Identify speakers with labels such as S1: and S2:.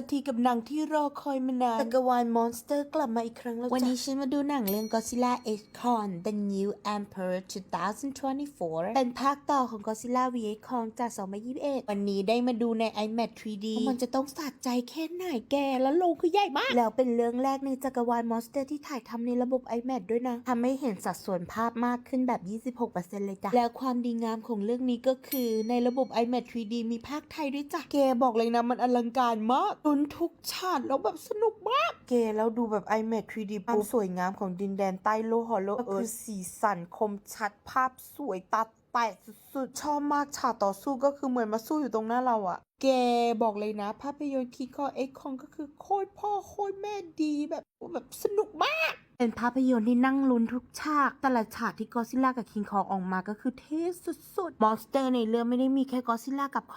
S1: สักทีกับหนังที่รอคอยมานานจักรวาลมอนสเตอร์กลับมาอีกครั้งแล้วจ้ะวันนี้ฉันมาดูหนังเรื่อง Godzilla X Kong The New Emperor 2024 เป็นภาคต่อของ Godzilla vs Kong จาก 2021 วันนี้ได้มาดูใน IMAX 3D ว่ามันจะต้องสะใจแค่ไหนแก แล้วโลงคือใหญ่มาก แล้วเป็นเรื่องแรกในจักรวาลมอนสเตอร์ที่ถ่ายทำในระบบ IMAX ด้วยนะทำให้เห็นสัดส่วนภาพมากขึ้นแบบ 26%เลยจ้ะแล้วความดีงามของเรื่องนี้ก็คือในระบบ IMAX 3D มีภาคไทยด้วยจ้ะแกบอกเลยนะมันอลังการมากลุ้นทุกฉากแล้วแบบสนุกมากแกแล้วดูแบบ IMAX 3D ความสวยงามของดินแดนใต้โลกฮอลโลก็คือสีสันคมชัดภาพสวยตัดแตะสุดๆ ชอบมากฉากต่อสู้ก็คือเหมือนมาสู้อยู่ตรงหน้าเราอะแกบอกเลยนะ ภาพยนตร์คิงคองเอ็กคองก็คือโคตรพ่อโคตรแม่ดีแบบแบบสนุกมาก เป็นภาพยนตร์ที่นั่งลุ้นทุกฉาก แต่ละฉากที่กอซิล่ากับคิงคองออกมาก็คือเท่สุดๆ มอนสเตอร์ในเรื่องไม่ได้มีแค่กอซิล่ากับคอง